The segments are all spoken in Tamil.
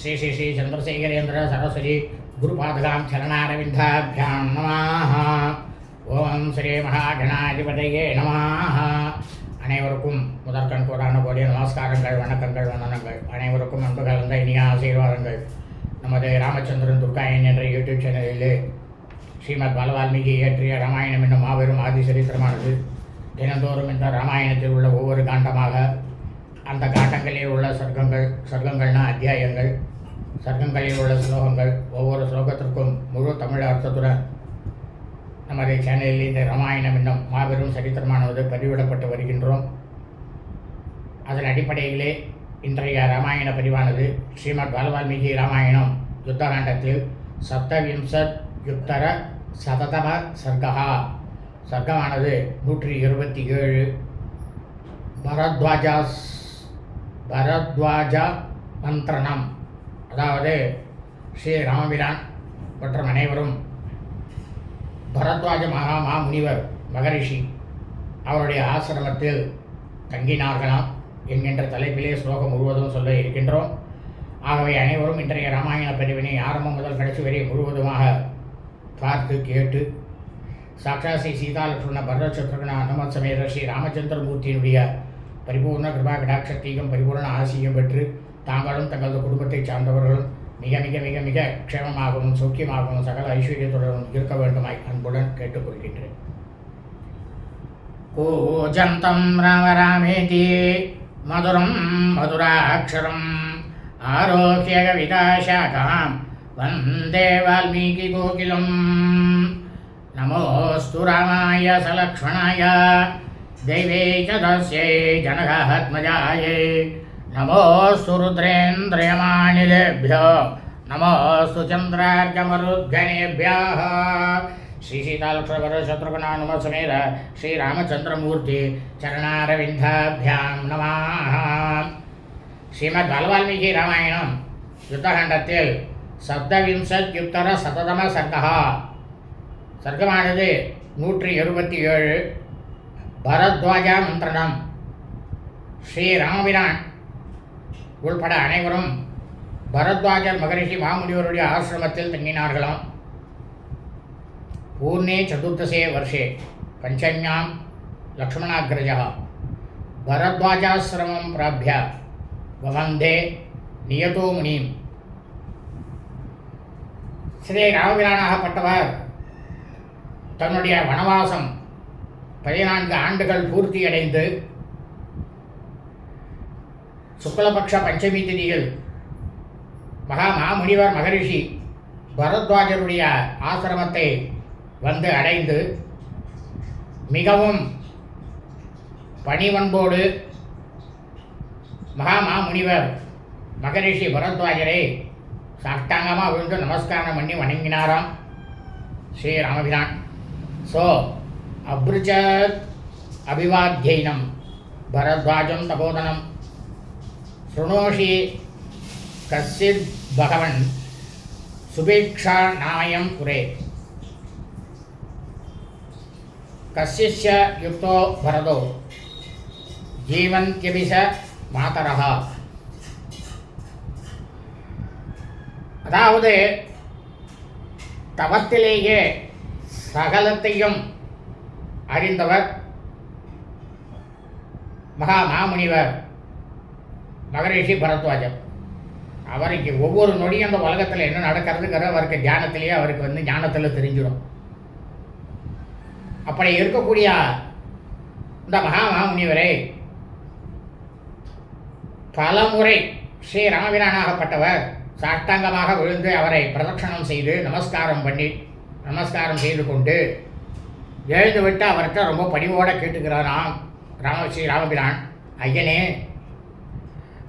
ஸ்ரீ ஸ்ரீ ஸ்ரீ சந்திரசேகரேந்திர சரஸ்வதி குருபாதகாம் சரணாரவிந்தாபியாம் நமாக ஓம் ஸ்ரீ மகாகணாதிபதியே நமாக அனைவருக்கும் முதற்கண் கூடான கோடிய நமஸ்காரங்கள் வணக்கங்கள் வந்தனங்கள். அனைவருக்கும் அன்பு கலந்த இனிய ஆசீர்வாதங்கள். நமது ராமச்சந்திரன் துர்காயன் என்ற யூடியூப் சேனலில் ஸ்ரீமத் பலவால்மீகி இயற்றிய ராமாயணம் என்னும் மாபெரும் ஆதிசரித்திரமானது தினந்தோறும் இந்த ராமாயணத்தில் உள்ள ஒவ்வொரு காண்டமாக அந்த காட்டங்களில் உள்ள சர்க்கங்கள் சர்க்கங்கள்னா அத்தியாயங்கள். சர்க்கங்களில் உள்ள ஸ்லோகங்கள் ஒவ்வொரு ஸ்லோகத்திற்கும் முழு தமிழ் அர்த்தத்துடன். நமது சேனலில் இந்த ராமாயணம் என்னும் மாபெரும் சரித்திரமானது பதிவிடப்பட்டு வருகின்றோம். அதன் அடிப்படையிலே இன்றைய ராமாயண பதிவானது ஸ்ரீமத் பாலவால்மீகி ராமாயணம் யுத்தகாண்டத்தில் சப்தவிம்சத் யுக்தர சததம சர்க்கா சர்க்கமானது நூற்றி இருபத்தி ஏழு. பரத்வாஜாஸ் பரத்வாஜ மந்திரணம் அதாவது ஸ்ரீ ராமபிரான் மற்றும் அனைவரும் பரத்வாஜ மகா மாமுனிவர் மகரிஷி அவருடைய ஆசிரமத்தில் தங்கினார்களாம் என்கின்ற தலைப்பிலே ஸ்லோகம் முழுவதும் சொல்ல இருக்கின்றோம். ஆகவே அனைவரும் இன்றைய ராமாயண பதிவினை ஆரம்பம் முதல் கடைசி வரை முழுவதுமாக பார்த்து கேட்டு சாட்சா ஸ்ரீ சீதா லட்சுமண பரத சத்ருகன அனுமத் சமேத ஸ்ரீ ராமச்சந்திரமூர்த்தியினுடைய பரிபூர்ண கிருபா கடாட்சத்தையும் பரிபூர்ண ஆசியும் பெற்று தாங்களும் தங்களது குடும்பத்தைச் சார்ந்தவர்களும் மிக மிக மிக மிக க்ஷேமமாகவும் சௌக்கியமாகவும் சகல ஐஸ்வர்யத்துடனும் இருக்க வேண்டுமாய் அன்புடன் கேட்டுக்கொள்கின்றேன். கூஜந்தம் ராம மதுரம் மதுராட்சரம் ஆரோக்கிய கவிதாசாகாம் வந்தே வால்மீகி கோகிலம். நமோஸ்து ராமாய சலக்ஷ்மணாய दैवे च तस्यै जनगात्मजायै नमोऽस्तु रुद्रेन्द्रियमानिलेभ्यो नमोऽस्तु चन्द्रार्कमरुद्गणेभ्यः श्रीसीतालक्ष्मणशत्रुघ्नानुमसमेत श्रीरामचन्द्रमूर्ति चरणारविन्दाभ्यां नमः ஸ்ரீமத் பாலவால்மீகி ராமாயணம் யுத்தகண்டத்தில் சப்தவிம்சத்யுத்தர சததம சர்க்கா சர்க்கமானது நூற்றி இருபத்தி ஏழு பரத்வாஜ மந்திரணம் ஸ்ரீராமபிரான் உள்பட அனைவரும் பரத்வாஜர் மகரிஷி மாமுனிவருடைய ஆசிரமத்தில் தங்கினார்களாம். பூர்ணே சதுர்தசே வருஷே பஞ்சம்யாம் லக்ஷ்மணாகிரஜா பரத்வாஜாசிரமம் பிராபிய வந்தே நியதோ முனிம். ஸ்ரீ ராமபிரானாகப்பட்டவர் தன்னுடைய வனவாசம் பதினான்கு ஆண்டுகள் பூர்த்தியடைந்து சுக்லபக்ஷ பஞ்சமி திதியில் மகா மாமுனிவர் மகரிஷி பரத்வாஜருடைய ஆசிரமத்தை வந்து அடைந்து மிகவும் பணிவன்போடு மகா மாமுனிவர் மகரிஷி பரத்வாஜரை சாஷ்டாங்கமாக விழுந்து நமஸ்காரம் பண்ணி வணங்கினாராம் ஸ்ரீ ராமபிரான். ஸோ அப்ருஜத் அபிவாத்தியனம் பரத்வாஜம் தபோதனம். சுணோஷி கசித் பகவன் சுபேக்ஷா நாமயம் புரே கசிஷ யுக்தோ பரதோ ஜீவன்கிபிச மாதரகா அதாவது தவத்திலேயே சகலத்தையும் அறிந்தவர் மகா மாமுனிவர் மகரிஷி பரத்வாஜர். அவருக்கு ஒவ்வொரு நொடியும் அந்த உலகத்தில் என்ன நடக்கிறதுங்கிற அவருக்கு தியானத்திலேயே அவருக்கு வந்து ஞானத்தில் தெரிஞ்சிடும். அப்படி இருக்கக்கூடிய இந்த மகா மாமுனிவரை பலமுறை ஸ்ரீ ராமபிரானாகப்பட்டவர் சாஷ்டாங்கமாக விழுந்து அவரை பிரதட்சணம் செய்து நமஸ்காரம் பண்ணி நமஸ்காரம் செய்து கொண்டு எழுந்து விட்டு அவர்கிட்ட ரொம்ப பணிவோடு கேட்டுக்கிறாராம். ராம ஸ்ரீ ராமபிரான் ஐயனே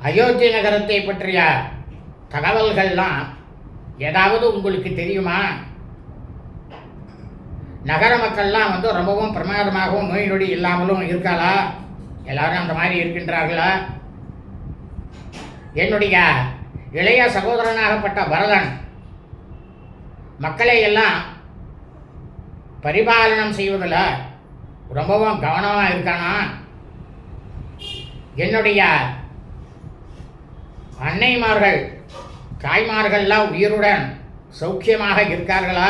அயோத்தி நகரத்தை பற்றிய தகவல்கள்லாம் ஏதாவது உங்களுக்கு தெரியுமா? நகர மக்கள்லாம் வந்து ரொம்பவும் பிரமாதமாகவும் நோய் நொடி இல்லாமலும் இருக்காளா? எல்லாரும் அந்த மாதிரி இருக்கின்றார்களா? என்னுடைய இளைய சகோதரனாகப்பட்ட பரதன் மக்களை எல்லாம் பரிபாலனம் செய்வதில் ரொம்பவும் கவனமாக இருக்கானா என்னுடைய அன்னைமார்கள் தாய்மார்கள்லாம் உயிருடன் சௌக்கியமாக இருக்கார்களா?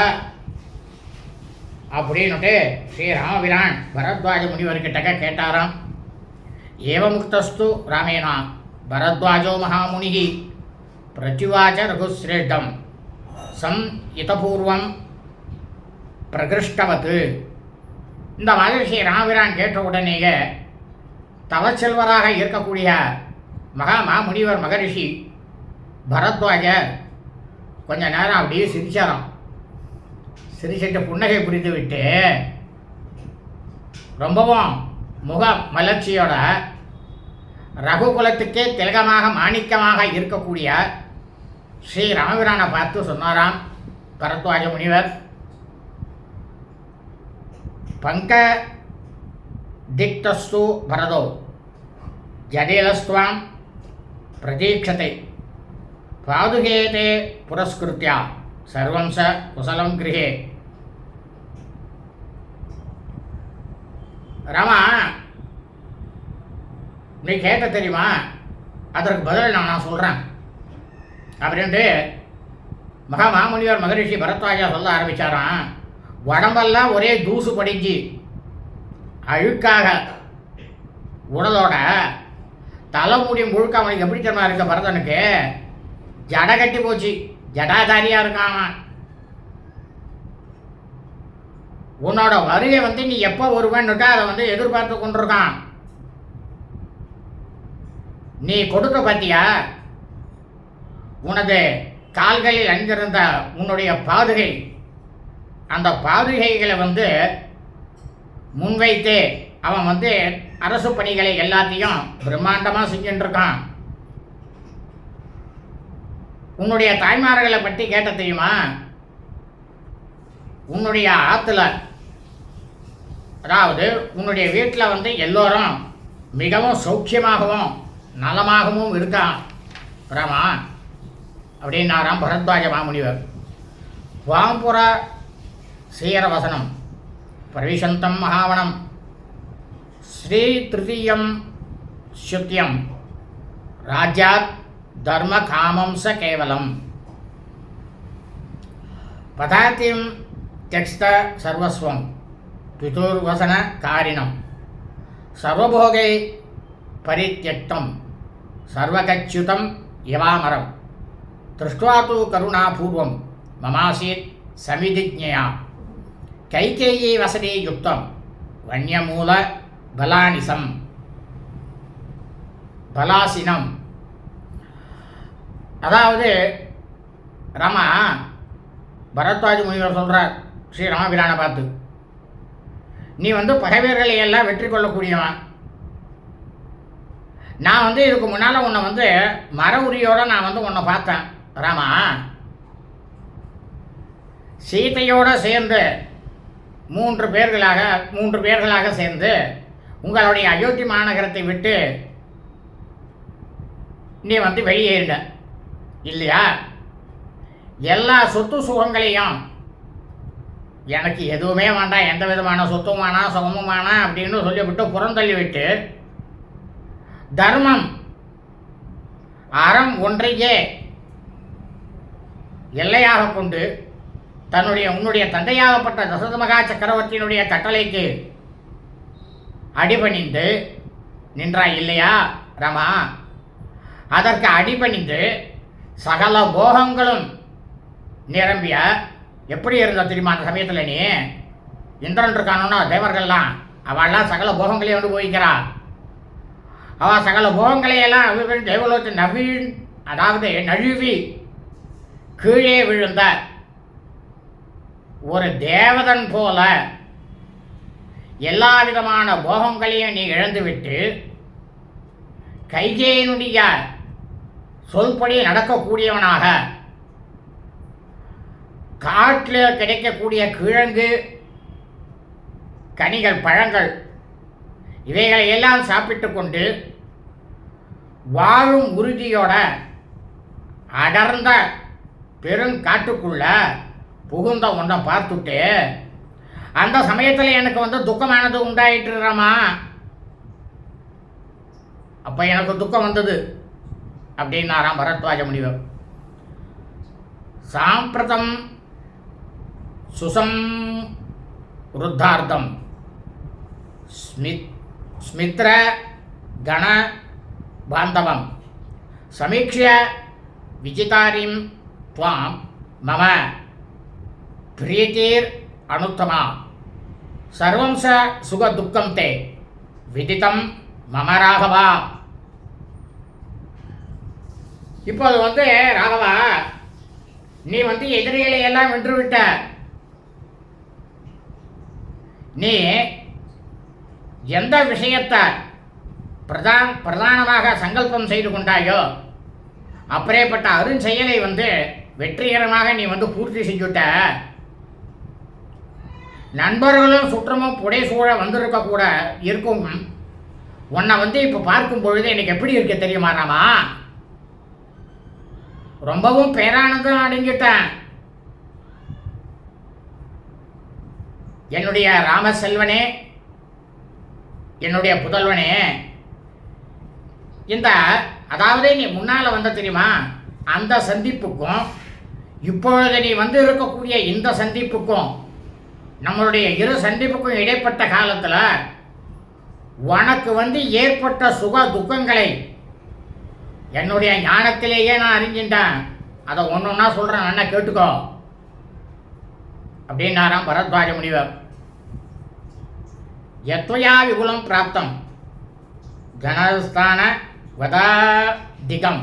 அப்படின்னுட்டு ஸ்ரீ ராமபிரான் பரத்வாஜ முனிவர்கிட்ட கேட்டாராம். ஏவமுக்தஸ்து ராமேனா பரத்வாஜோ மகாமுனிகி பிரத்யுவாச்ச ரகுசிரேஷ்டம் சம் இதபூர்வம் பிரகிருஷ்டவத்து இந்த மாதிரி ராமபிரான் கேட்ட உடனேயே தவச்செல்வராக இருக்கக்கூடிய மகா முனிவர் மகரிஷி பரத்வாஜர் கொஞ்ச நேரம் அப்படியே சிரிச்சாராம். சிரிச்சிட்டு புன்னகை புரிந்து விட்டு ரொம்பவும் முக மலர்ச்சியோட ரகுகுலத்துக்கே திலகமாக மாணிக்கமாக இருக்கக்கூடிய ஸ்ரீ ராமபிரானை பார்த்து சொன்னாராம் பரத்வாஜ முனிவர். பங்க திக்தஸ்து பரதோ. ஜடேலஸ்துவாம் பிரதீட்சத்தை பாதுகேதே புரஸ்கிருத்தியா சர்வம் ச குசலம் கிரகே ராமா நீ கேட்ட தெரியுமா? அதற்கு பதில் நான் நான் சொல்கிறேன் அப்படின்ட்டு மகாமாமுனிவர் மகரிஷி பரத்வாஜா சொல்ல ஆரம்பித்தாரான் உடம்பெல்லாம் ஒரே தூசு படிஞ்சு. அழுக்காக. உடலோட தலைமுடி முழுக்க அவனுக்கு எப்படி தெரியுமா இருக்க பரதனுக்கு? ஜடை கட்டி போச்சு. ஜடாதாரியாக இருக்கான் அவன். உன்னோட வருகை வந்து நீ எப்போ வருவேன்னுட்டு அதை வந்து எதிர்பார்த்து கொண்டிருக்கான். நீ கொடுக்க பார்த்தியா உனது கால்களில் அணிந்திருந்த உன்னுடைய பாதுகை அந்த பாதுகைகளை வந்து முன்வைத்து அவன் வந்து அரசு பணிகளை எல்லாத்தையும் பிரம்மாண்டமாக செஞ்சுட்டு இருக்கான் உன்னுடைய தாய்மார்களை பற்றி கேட்ட தெரியுமா? உன்னுடைய ஆற்றுல அதாவது உன்னுடைய வீட்டில் வந்து எல்லோரும் மிகவும் சௌக்கியமாகவும் நலமாகவும் இருக்கான். ராமா அப்படின்னாராம் பரத்வாஜ மாமுனிவர். வாம்புரா శ్రీయరవసనం ప్రవిశంతం మహావణం శ్రీ తృతీయం శుత్యం రాజ్యాత్ ధర్మకామంస కేవలం పదాతిం త్యక్త సర్వస్వం పితుర్వసన కారిణం సర్వభోగై పరిత్యక్తం సర్వగచ్యుతం యవామరం దృష్ట్వా తు కరుణాపూర్వం మమాసీత్ సమిధిజ్ఞయా கைகேயி வசதி யுக்தம். வன்யமூல பலானிசம். பலாசினம். அதாவது ராமா பரத்வாஜி முனிவர் சொல்கிறார் ஸ்ரீ ராமபிரானை பார்த்து. நீ வந்து பகைவர்களை எல்லாம் வெற்றி கொள்ளக்கூடியவன். நான் வந்து இதுக்கு முன்னால் உன்னை வந்து மர உரியோட நான் வந்து உன்னை பார்த்தேன் ராமா. சீதையோடு சேர்ந்து மூன்று பேர்களாக மூன்று பேர்களாக சேர்ந்து உங்களுடைய அயோத்தி மாநகரத்தை விட்டு நீ வந்து வெளியேறிட. இல்லையா? எல்லா சொத்து சுகங்களையும் எனக்கு எதுவுமே வேண்டாம் எந்த விதமான சொத்தும் வேணாம் சுகமும் வேணாம் அப்படின்னு சொல்லிவிட்டு புறந்தள்ளி விட்டு தர்மம் அறம் ஒன்றையே எல்லையாக கொண்டு தன்னுடைய உன்னுடைய தந்தையாகப்பட்ட தசரத மகா சக்கரவர்த்தியினுடைய கட்டளைக்கு அடிபணிந்து நின்றாய் இல்லையா ரமா? அதற்கு அடிபணிந்து சகல போகங்களும் நிரம்பிய எப்படி இருந்த தெரியுமா அந்த சமயத்தில் நீ? இந்திரன் இருக்கானோ தேவர்கள்லாம் அவள்லாம் சகல போகங்களையும் அனுபவிக்கிறா அவள் சகல போகங்களையெல்லாம் தேவலோகத்தை தேவலோகத்து நவீன் அதாவது நழுவி கீழே விழுந்த ஒரு தேவதன் போல எல்லா விதமான போகங்களையும் நீ இழந்துவிட்டு கைகேயனுடைய சொல்படி நடக்கக்கூடியவனாக காட்டில் கிடைக்கக்கூடிய கிழங்கு கனிகள் பழங்கள் இவைகளை எல்லாம் சாப்பிட்டு கொண்டு வாழும் உறுதியோட அடர்ந்த பெருங்காட்டுக்குள்ள புகுந்த ஒன்றை பார்த்துட்டு அந்த சமயத்தில் எனக்கு வந்து துக்கமானது உண்டாயிட்டுறமா அப்போ எனக்கு துக்கம் வந்தது. அப்படின்னாராம் பரத்வாஜ முனிவர். சாம்பிரதம் சுசம் ருத்தார்த்தம். ஸ்மித் ஸ்மித்ர கண பாந்தவம். சமீக்ஷ விஜிதாரிம் துவாம் மம. பிரீத்தீர் அனுத்தமா சர்வம் ச சுக துக்கம் தே விதித்தம் மம ராகவா இப்போது வந்து ராகவா நீ வந்து எதிரிகளை எல்லாம் வென்று விட்ட நீ எந்த விஷயத்தை பிரதான் பிரதானமாக சங்கல்பம் செய்து கொண்டாயோ அப்படியேப்பட்ட அருஞ்செயலை வந்து வெற்றிகரமாக நீ வந்து பூர்த்தி செஞ்சுட்ட நண்பர்களும் சுற்றமும் புடைசூழ வந்திருக்க கூட இருக்கும். உன்னை வந்து இப்போ பார்க்கும் பொழுது எனக்கு எப்படி இருக்க தெரியுமா ராமா? ரொம்பவும் பேரானந்தம் அடைஞ்சிட்டேன் என்னுடைய ராமசெல்வனே என்னுடைய புதல்வனே இந்த அதாவது நீ முன்னால் வந்த தெரியுமா? அந்த சந்திப்புக்கும் இப்பொழுது நீ வந்து இருக்கக்கூடிய இந்த சந்திப்புக்கும் நம்மளுடைய இரு சந்திப்புக்கும் இடைப்பட்ட காலத்தில் உனக்கு வந்து ஏற்பட்ட சுக துக்கங்களை என்னுடைய ஞானத்திலேயே நான் அறிஞ்சிட்டேன் அதை ஒன்று ஒன்றா சொல்கிறேன் நல்லா கேட்டுக்கோ. அப்படின்னாராம் பரத்வாஜ முனிவர். எத்வயா விபுலம் பிராப்தம். கணஸ்தான வதாதிகம்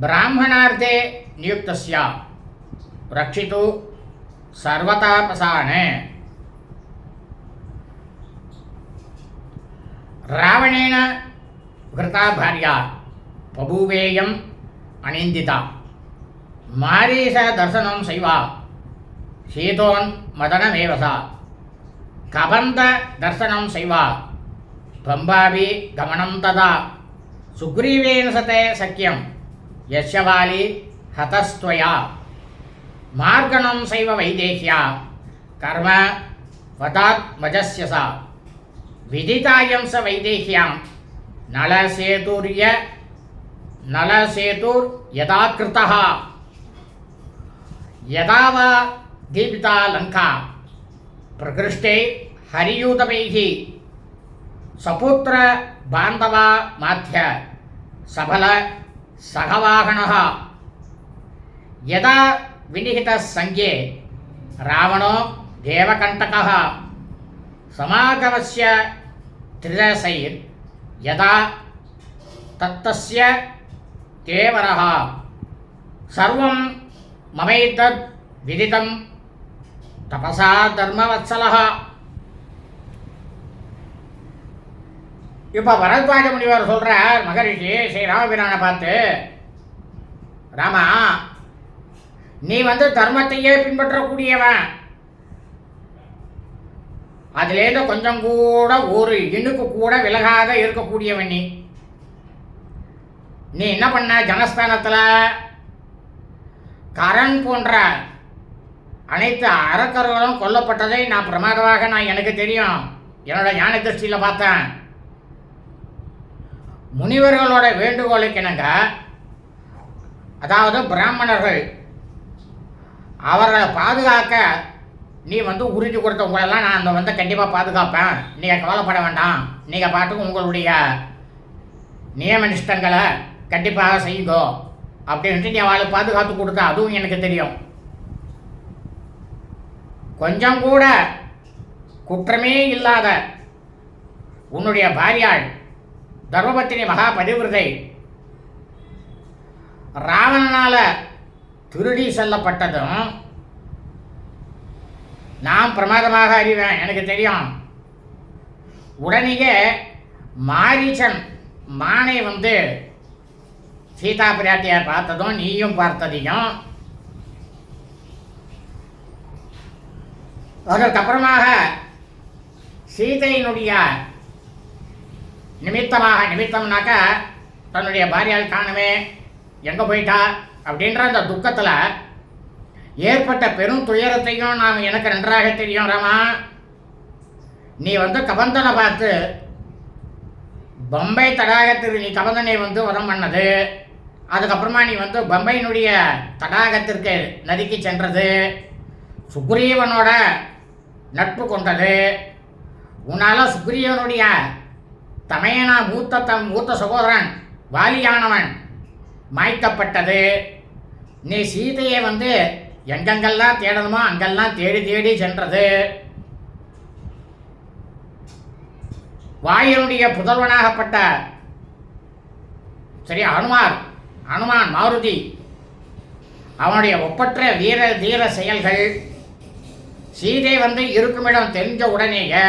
பிராமணார்த்தே நியுக்தஸ்யா. ரட்சித்து సర్వతాపసానే రావణేన భృతా భార్య పభూవేయం అనిందిత. మారీష దర్శనం శైవ. శీతోన్ మదనమేవస కబంధ దర్శనం శైవ. బంబాబి గమనం తదా. సుగ్రీవేణ సతే సఖ్యం. యశవాలి హతస్వయా மார்கணம் சைவ வைதேகியா கர்ம வதாத் மஜஸ்யசா விதிதாயம் ச வைதேகியாம் நல சேதுரிய நல சேதுர் யதா கிருத்தா யதாவா தீபிதா லங்கா பிரகிருஷ்டே ஹரியூதமைः சபுத்திர பாந்தவா மாத்திய சபல சகவாகணः யதா विनिहितः सङ्गे रावणो देवकण्टकः समागमस्य त्रिरसैर् यदा तत्तस्य केवरः सर्वं மமைத்தத் விதிதம் தபசா தர்மவத்சலः இப்போ பரத்வாஜ முனிவர் சொல்றார் மகரிஷி ஸ்ரீ ராமபிரானை பார்த்து ராமா நீ வந்து தர்மத்தையே பின்பற்றக்கூடியவன். அதுலேருந்து கொஞ்சம் கூட ஒரு இணுக்கு கூட விலகாத இருக்கக்கூடியவன் நீ. நீ என்ன பண்ண? ஜனஸ்தானத்தில் கரண் போன்ற அனைத்து அறக்கர்களும் கொல்லப்பட்டதை நான் பிரமாதமாக நான் எனக்கு தெரியும். என்னோட ஞான திருஷ்டியில் பார்த்தேன். முனிவர்களோட வேண்டுகோளுக்கு என்னங்க? அதாவது பிராமணர்கள் அவர்களை பாதுகாக்க நீ வந்து உறுதி கொடுத்தவங்களெல்லாம் நான் அந்த வந்து கண்டிப்பாக பாதுகாப்பேன். நீங்கள் கவலைப்பட வேண்டாம். நீங்கள் பாட்டுக்கு உங்களுடைய நியம நிஷ்டங்களை கண்டிப்பாக செய்யுங்கோ. அப்படின்ட்டு நீ அவளை பாதுகாத்து கொடுத்தா அதுவும் எனக்கு தெரியும். கொஞ்சம் கூட குற்றமே இல்லாத உன்னுடைய பாரியாள் தர்மபத்தினி மகா பதிவிரதை ராவணனால் திருடி செல்லப்பட்டதும் நான் பிரமாதமாக அறிவேன் எனக்கு தெரியும். உடனேயே மாரீச்சன் மானை வந்து சீதா பிராட்டியார் பார்த்ததும் நீயும் பார்த்ததையும் அதற்கப்புறமாக சீதையினுடைய நிமித்தமாக நிமித்தம்னாக்கா தன்னுடைய பாரியால் காணுமே எங்கே போயிட்டா? அப்படின்ற அந்த துக்கத்தில் ஏற்பட்ட பெரும் துயரத்தையும் நாம் எனக்கு நன்றாக தெரியும் ராமா. நீ வந்து கபந்தனை பார்த்து பம்பை தடாகத்திற்கு நீ கபந்தனை வந்து வதம் பண்ணது. அதுக்கப்புறமா நீ வந்து பம்பையினுடைய தடாகத்திற்கு நதிக்கு சென்றது. சுக்ரீவனோட நட்பு கொண்டது. உன்னால் சுக்ரீவனுடைய தமையனா மூத்த தம் மூத்த சகோதரன் வாலியானவன் மாய்க்கப்பட்டது. நீ சீதையை வந்து எங்கெங்கெல்லாம் தேடணுமோ அங்கெல்லாம் தேடி தேடி சென்றது. வாயுனுடைய புதல்வனாகப்பட்ட சரி அனுமார் அனுமான் மாருதி அவனுடைய ஒப்பற்ற வீர தீர செயல்கள். சீதை வந்து இருக்குமிடம் தெரிஞ்ச உடனேயே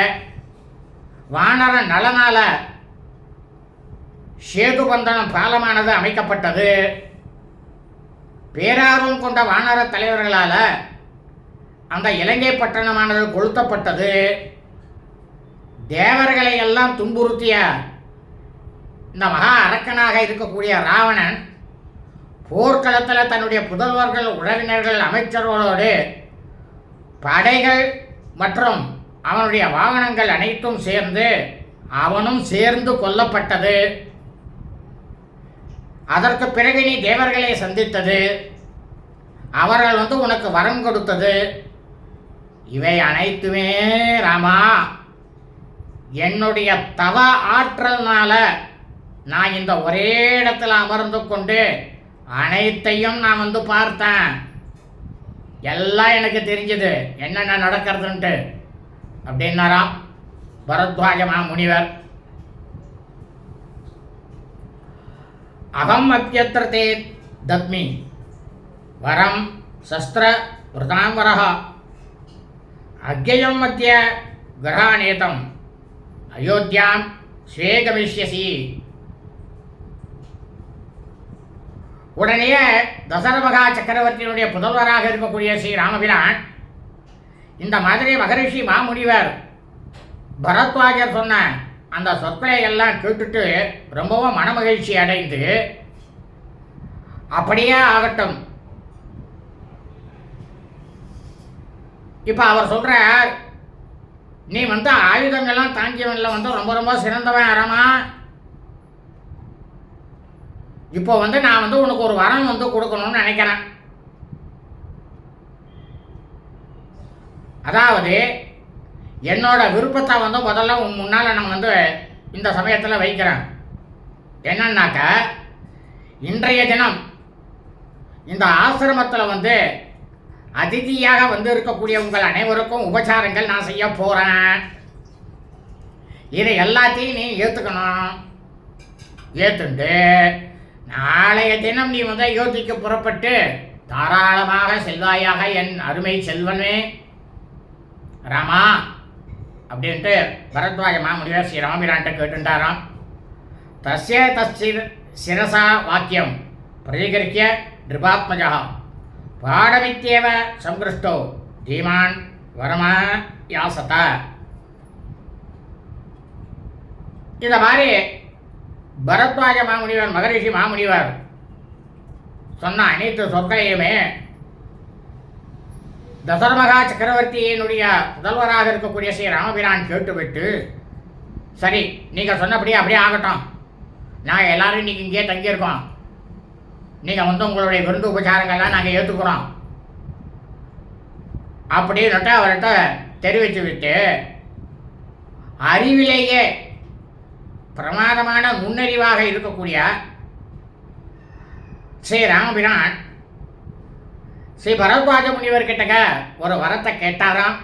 வானர நலனால சேதுபந்தனம் பாலமானது அமைக்கப்பட்டது. பேரார்வம் கொண்ட வானர தலைவர்களால் அந்த இலங்கை பட்டணமானது கொளுத்தப்பட்டது. தேவர்களை எல்லாம் துன்புறுத்திய இந்த மகா அரக்கனாக இருக்கக்கூடிய ராவணன் போர்க்களத்தில் தன்னுடைய புதல்வர்கள் உறவினர்கள் அமைச்சர்களோடு படைகள் மற்றும் அவனுடைய வாகனங்கள் அனைத்தும் சேர்ந்து அவனும் சேர்ந்து கொல்லப்பட்டது. அதற்கு பிறகு நீ தேவர்களை சந்தித்தது. அவர்கள் வந்து உனக்கு வரம் கொடுத்தது. இவை அனைத்துமே ராமா என்னுடைய தவ ஆற்றல்னால நான் இந்த ஒரே இடத்துல அமர்ந்து கொண்டு அனைத்தையும் நான் வந்து பார்த்தேன். எல்லாம் எனக்கு தெரிஞ்சது. என்னென்ன நடக்கிறதுன்ட்டு. அப்படின்னாராம். பரத்வாஜமா முனிவர் அகம் அப்பியத்திர தே தத்மி வரம் சஸ்திர விரதாம்பரः அக்ஞயம் மத்திய கிரகாணேதம் அயோத்தியாம் ஸ்வே கமிஷ்யசி உடனே தசரமகா சக்கரவர்த்தியினுடைய புதல்வராக இருக்கக்கூடிய ஸ்ரீ ராமபிரான் இந்த மாதிரி மகரிஷி மாமுனிவர் பரத்வாஜர் சொன்ன அந்த சொற்களை எல்லாம் கேட்டுட்டு ரொம்பவும் மனமகிழ்ச்சி அடைந்து அப்படியே ஆகட்டும். இப்போ அவர் சொல்கிறார் நீ வந்து ஆயுதங்கள்லாம் தாங்கியவனில் வந்து ரொம்ப ரொம்ப சிறந்தவன் அறமா இப்போ வந்து நான் வந்து உனக்கு ஒரு வரம் வந்து கொடுக்கணும்னு நினைக்கிறேன். அதாவது என்னோட விருப்பத்தை வந்து முதல்ல உன் முன்னால் நான் வந்து இந்த சமயத்தில் வைக்கிறேன். என்னன்னாக்க இன்றைய தினம் இந்த ஆசிரமத்தில் வந்து அதிதியாக வந்து இருக்கக்கூடிய உங்கள் அனைவருக்கும் உபச்சாரங்கள் நான் செய்ய போகிறேன் இதை எல்லாத்தையும் நீ ஏற்றுக்கணும் ஏற்றுண்டு நாளைய தினம் நீ வந்து அயோத்திக்கு புறப்பட்டு தாராளமாக செல்வாயாக என் அருமை செல்வனே. ராமா அப்படின்ட்டு பரத்வாஜ மாமுனிவர் ஸ்ரீ ராமபிரான்ட்ட கேட்டுட்டாராம் தஸ்ய தஸ்ய சிரசா வாக்கியம் பிரதிகரிக்க நிருபாத்மஜா பாடமித்யேவ சங்கிருஷ்டோ தீமான் வரமா யாசத இந்த மாதிரி பரத்வாஜ மாமுனிவர் மகரிஷி மாமுனிவர் சொன்ன அனைத்து சொற்களையுமே தசரமகா சக்கரவர்த்தியினுடைய முதல்வராக இருக்கக்கூடிய ஸ்ரீ ராமபிரான் கேட்டுவிட்டு சரி நீங்கள் சொன்னபடியே அப்படியே ஆகட்டும். நாங்கள் எல்லாரும் இன்னைக்கு இங்கேயே தங்கியிருக்கோம். நீங்கள் வந்து உங்களுடைய விருந்து உபச்சாரங்கள்லாம் நாங்கள் ஏற்றுக்கிறோம் அப்படின்னுட்டு அவர்கிட்ட தெரிவித்து விட்டு அறிவிலேயே பிரமாதமான முன்னறிவாக இருக்கக்கூடிய ஸ்ரீ ராமபிரான் ஸ்ரீ பரத்வாஜ முனிவர் கிட்டக்க ஒரு வரத்தை கேட்டாராம்.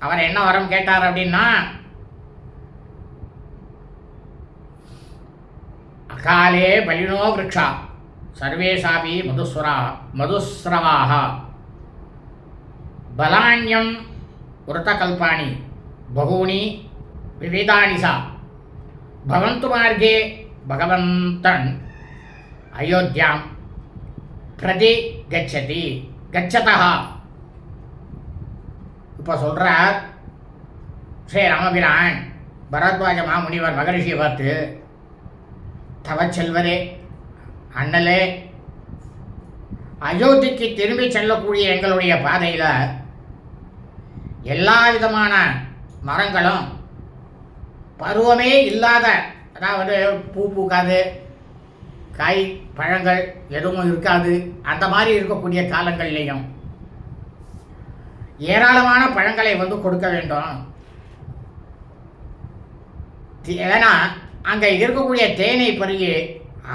அவர் என்ன வரம் கேட்டார் அப்படின்னா அகாலே பலினோ விரக்ஷா சர்வேஷாபி மதுஸ்வரா மதுஸ்ரவாக பலான்யம் விரதகல்பாணி பகூனி விவிதானி சா பவந்து மார்கே பகவந்தன் அயோத்தியாம் பிரதி கச்சதி கச்சதா இப்போ சொல்கிறார் ஸ்ரீ ராமபிரான் பரத்வாஜ மாமுனிவர் மகரிஷியை பார்த்து தவச்செல்வரே அண்ணலே அயோத்திக்கு திரும்பி செல்லக்கூடிய எங்களுடைய பாதையில் எல்லா விதமான மரங்களும் பருவமே இல்லாத அதாவது பூ பூக்காது காய் பழங்கள் எதுவும் இருக்காது. அந்த மாதிரி இருக்கக்கூடிய காலங்கள்லேயும் ஏராளமான பழங்களை வந்து கொடுக்க வேண்டும். ஏன்னா அங்கே இருக்கக்கூடிய தேனை பருகி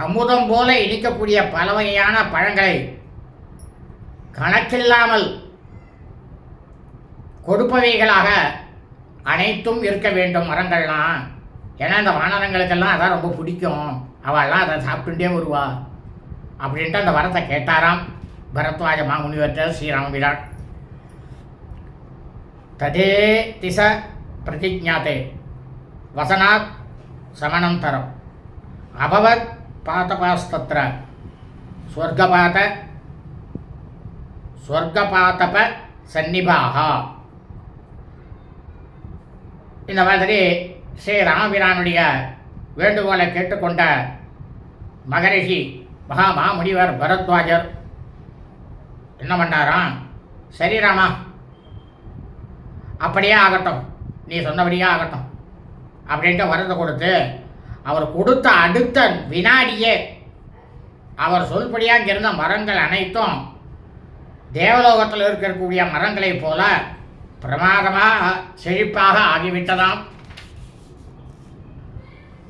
அமுதம் போல இனிக்கக்கூடிய பல வகையான பழங்களை கணக்கில்லாமல் கொடுப்பவைகளாக அனைத்தும் இருக்க வேண்டும் மரங்கள்லாம். ஏன்னா இந்த வானரங்களுக்கெல்லாம் அதான் ரொம்ப பிடிக்கும். அவள்லாம் அதை சாப்பிட்டுட்டே வருவா. அப்படின்ட்டு அந்த வரத்தை கேட்டாராம். பரத்வாஜ மாமுனிவர்கிட்ட ஸ்ரீராமபிரான் ததே திச பிரதிஜாத்தே. வசனாத் சமணம் தரம் அபவத் பாதபாஸ்தத்ர. ஸ்வர்கபாத ஸ்வர்கபாதப சன்னிபாகா. இந்த மாதிரி ஸ்ரீ ராமபிரானுடைய வேண்டுகோளை கேட்டுக்கொண்ட மகரிஷி மகா மாமுனிவர் பரத்வாஜர் என்ன பண்ணாராம்? சரி ராமா அப்படியே ஆகட்டும். நீ சொன்னபடியே ஆகட்டும். அப்படின்ட்டு வரத்தை கொடுத்து அவர் கொடுத்த அடுத்த வினாடியே அவர் சொல்படியாக இங்கிருந்த மரங்கள் அனைத்தும் தேவலோகத்தில் இருக்கக்கூடிய மரங்களைப் போல பிரமாதமாக செழிப்பாக ஆகிவிட்டதாம்.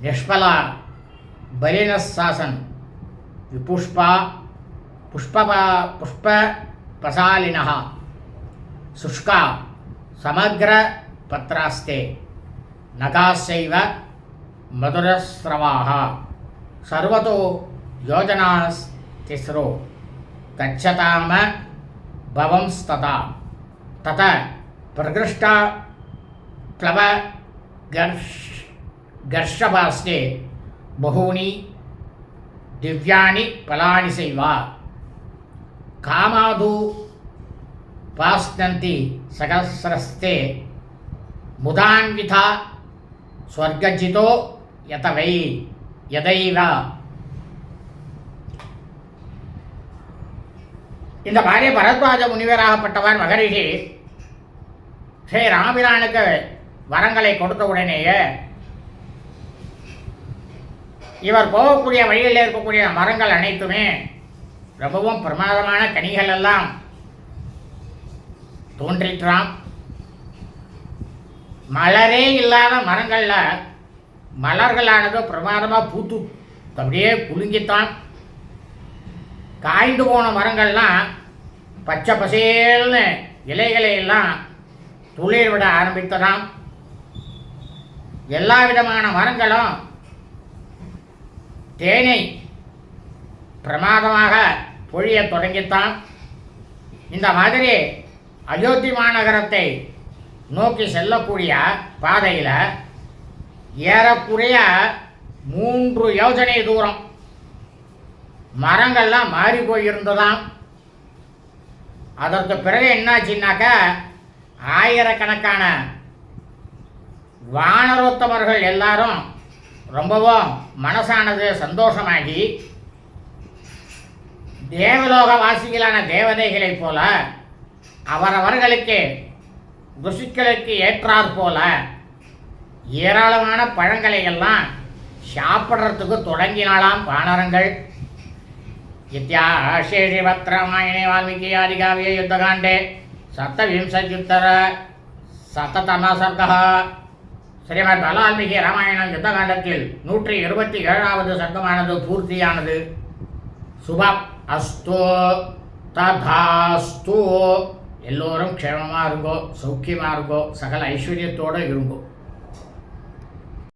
निष्फला बलिनस्सासन विपुष्पा, पुष्प पुष्प प्रसालिन शुष्का, समग्र पत्रास्ते नगास्व मधुरस्रवा, सर्वतो योजनास्तिस्रो, गच्छताम भवंस्तता तत प्रकृष्टा प्लव गर्ष கர்ஷபாஸ்தே பகூனி திவ்யாணி பலாணி செய்வா. காமாது பாஸ்னந்தி சகசிரஸ்தே முதான்விதா ஸ்வர்கஜிதோ யதவை எதைவா இந்த மாதிரி பரத்வாஜ முனிவராகப்பட்டவர் மகரிஷி ஸ்ரீ ராமபிரானுக்கு வரங்களை கொடுத்த உடனேயே இவர் போகக்கூடிய வழியில் இருக்கக்கூடிய மரங்கள் அனைத்துமே ரொம்பவும் பிரமாதமான கனிகள் எல்லாம் தோன்றிற்றாம். மலரே இல்லாத மரங்களில் மலர்களானது பிரமாதமாக பூத்து அப்படியே குலுங்கித்தான். காய்ந்து போன மரங்கள்லாம் பச்சை பசேல்னு இலைகளை எல்லாம் துளிர் விட ஆரம்பித்ததாம். எல்லா விதமான மரங்களும் தேனை பிரமாதமாக பொழிய தொடங்கித்தான். இந்த மாதிரி அயோத்தி மாநகரத்தை நோக்கி செல்லக்கூடிய பாதையில் ஏறக்குறைய மூன்று யோஜனை தூரம். மரங்கள்லாம் மாறி போயிருந்ததாம். அதற்கு பிறகு என்னாச்சுன்னாக்கா ஆயிரக்கணக்கான வானரோத்தமர்கள் எல்லாரும் ரொம்பவும் மனசானது சந்தோஷமாகி தேவலோக வாசிகளான தேவதைகளைப் போல அவரவர்களுக்கு ருசிகளுக்கு ஏற்றாற் போல ஏராளமான பழங்களை எல்லாம் சாப்பிட்றதுக்கு தொடங்கினாலாம் வானரங்கள். இத்தியாசேஷி ஸ்ரீபத்ரமாயணே வால்மீகி ஆதிகாவிய யுத்தகாண்டே சப்தவிம்சத்யுத்தர சத்ததம சர்க்கா ஸ்ரீமத் பலால்மிகி ராமாயணம் யுத்தகாண்டத்தில் நூற்றி இருபத்தி ஏழாவது சர்க்கமானது பூர்த்தியானது. சுபம். அஸ்தோ. ததாஸ்தோ. எல்லோரும் க்ஷேமமாக இருங்கோ சௌக்கியமாக இருங்கோ சகல ஐஸ்வர்யத்தோடு இருங்கோ.